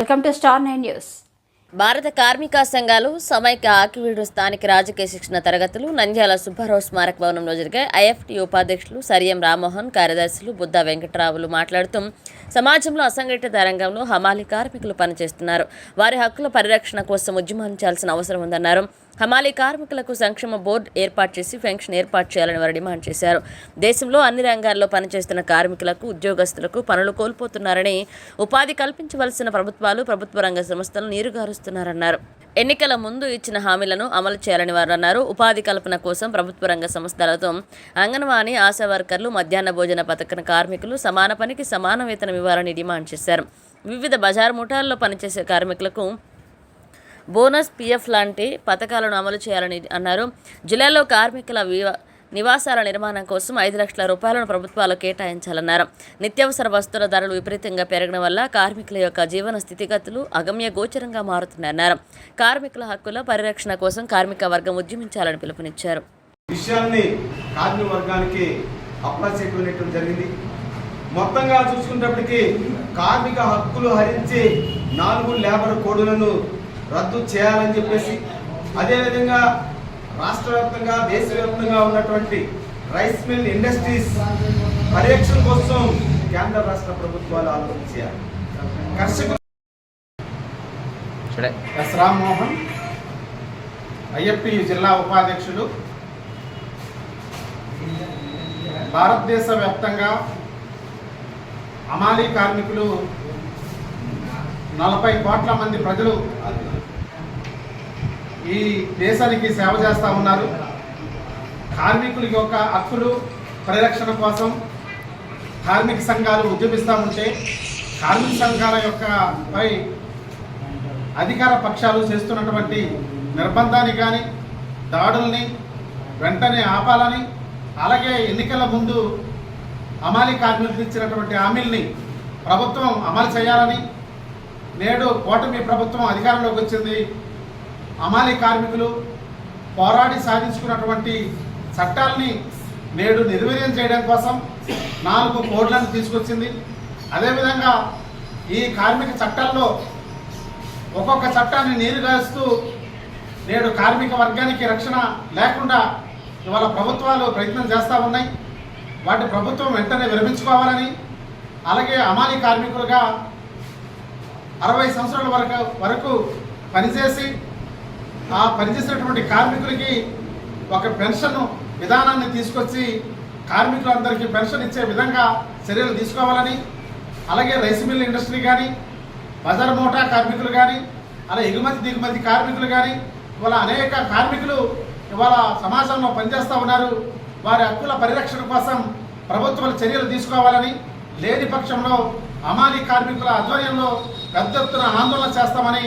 Welcome to star nine news. భారత కార్మిక సంఘాలు సమైక్య ఆకివీడు స్థానిక రాజకీయ శిక్షణ తరగతులు నంద్యాల సుబ్బారావు స్మారక భవనంలో జరిగాయి ఐఎఫ్టీ ఉపాధ్యక్షులు సరియం రామ్మోహన్ కార్యదర్శులు బుద్ధ వెంకటరావులు మాట్లాడుతూ సమాజంలో అసంఘటిత రంగంలో హమాలి కార్మికులు పనిచేస్తున్నారు. వారి హక్కుల పరిరక్షణ కోసం ఉద్యమించాల్సిన అవసరం ఉందన్నారు. హమాలి కార్మికులకు సంక్షేమ బోర్డు ఏర్పాటు చేసి పెన్షన్ ఏర్పాటు చేయాలని వారు డిమాండ్ చేశారు. దేశంలో అన్ని రంగాల్లో పనిచేస్తున్న కార్మికులకు ఉద్యోగస్తులకు పనులు కోల్పోతున్నారని ఉపాధి కల్పించవలసిన ప్రభుత్వాలు ప్రభుత్వ రంగ సంస్థలు నీరుగారుస్తున్నారన్నారు. ఎన్నికల ముందు ఇచ్చిన హామీలను అమలు చేయాలని వారు అన్నారు. ఉపాధి కల్పన కోసం ప్రభుత్వ రంగ సంస్థలతో అంగన్వాడీ ఆశా వర్కర్లు మధ్యాహ్న భోజన పథకం కార్మికులు సమాన పనికి సమాన వేతనం ఇవ్వాలని డిమాండ్ చేశారు. వివిధ బజార్ ముఠాల్లో పనిచేసే కార్మికులకు బోనస్ పిఎఫ్ లాంటి పథకాలను అమలు చేయాలని అన్నారు. జిల్లాలో కార్మికుల నివాసాల నిర్మాణం కోసం ఐదు లక్షల రూపాయలను ప్రభుత్వాలు కేటాయించాలన్నారు. నిత్యావసర వస్తువుల ధరలు విపరీతంగా పెరగడం వల్ల కార్మికుల యొక్క జీవన స్థితిగతులు అగమ్య గోచరంగా మారుతున్నాయన్నారు కార్మికుల హక్కుల పరిరక్షణ కోసం కార్మిక వర్గం ఉద్యమించాలని పిలుపునిచ్చారు. విషయాన్ని కార్మిక వర్గానికి అప్లై జరిగింది. మొత్తంగా చూసుకున్నప్పటికీ కార్మిక హక్కులు హరించి నాలుగు లేబర్ కోడులను రద్దు చేయాలని చెప్పేసి అదేవిధంగా రాష్ట్ర వ్యాప్తంగా దేశవ్యాప్తంగా ఉన్నటువంటి రైస్ మిల్ ఇండస్ట్రీస్ పరిరక్షణ కోసం కేంద్ర రాష్ట్ర ప్రభుత్వాలు ఆలోచన చేయాలి. కర్షకులు ఎస్ రామ్మోహన్ ఐఎఫ్టి జిల్లా ఉపాధ్యక్షులు భారతదేశ వ్యాప్తంగా అమాలీ కార్మికులు నలభై కోట్ల మంది ప్రజలు ఈ దేశానికి సేవ చేస్తూ ఉన్నారు. కార్మికుల యొక్క హక్కులు పరిరక్షణ కోసం కార్మిక సంఘాలు ఉద్యమిస్తూ ఉంటే కార్మిక సంఘాల యొక్క పై అధికార పక్షాలు చేస్తున్నటువంటి నిర్బంధాన్ని కానీ దాడుల్ని వెంటనే ఆపాలని అలాగే ఎన్నికల ముందు అమాలి కార్మికులకు ఇచ్చినటువంటి హామీల్ని ప్రభుత్వం అమలు చేయాలని నేడు కూటమి ప్రభుత్వం అధికారంలోకి వచ్చింది. అమాలి కార్మికులు పోరాడి సాధించుకున్నటువంటి చట్టాలని నేడు నిర్వీర్యం చేయడం కోసం నాలుగు కోడ్లను తీసుకొచ్చింది. అదేవిధంగా ఈ కార్మిక చట్టాల్లో ఒక్కొక్క చట్టాన్ని నీరుగారుస్తూ నేడు కార్మిక వర్గానికి రక్షణ లేకుండా ఇవాళ ప్రభుత్వాలు ప్రయత్నం చేస్తూ ఉన్నాయి. వాటి ప్రభుత్వం వెంటనే విరమించుకోవాలని అలాగే అమాలి కార్మికులుగా అరవై సంవత్సరాల వరకు వరకు పనిచేసి ఆ పనిచేసినటువంటి కార్మికులకి ఒక పెన్షన్ విధానాన్ని తీసుకొచ్చి కార్మికులందరికీ పెన్షన్ ఇచ్చే విధంగా చర్యలు తీసుకోవాలని అలాగే రైస్ మిల్ ఇండస్ట్రీ కానీ బజార్ మోటా కార్మికులు కానీ అలా ఎగుమతి దిగుమతి కార్మికులు కానీ ఇవాళ అనేక కార్మికులు ఇవాళ సమాజంలో పనిచేస్తూ ఉన్నారు. వారి హక్కుల పరిరక్షణ కోసం ప్రభుత్వాలు చర్యలు తీసుకోవాలని లేని పక్షంలో అమాలి కార్మికుల ఆధ్వర్యంలో పెద్ద ఎత్తున ఆందోళన చేస్తామని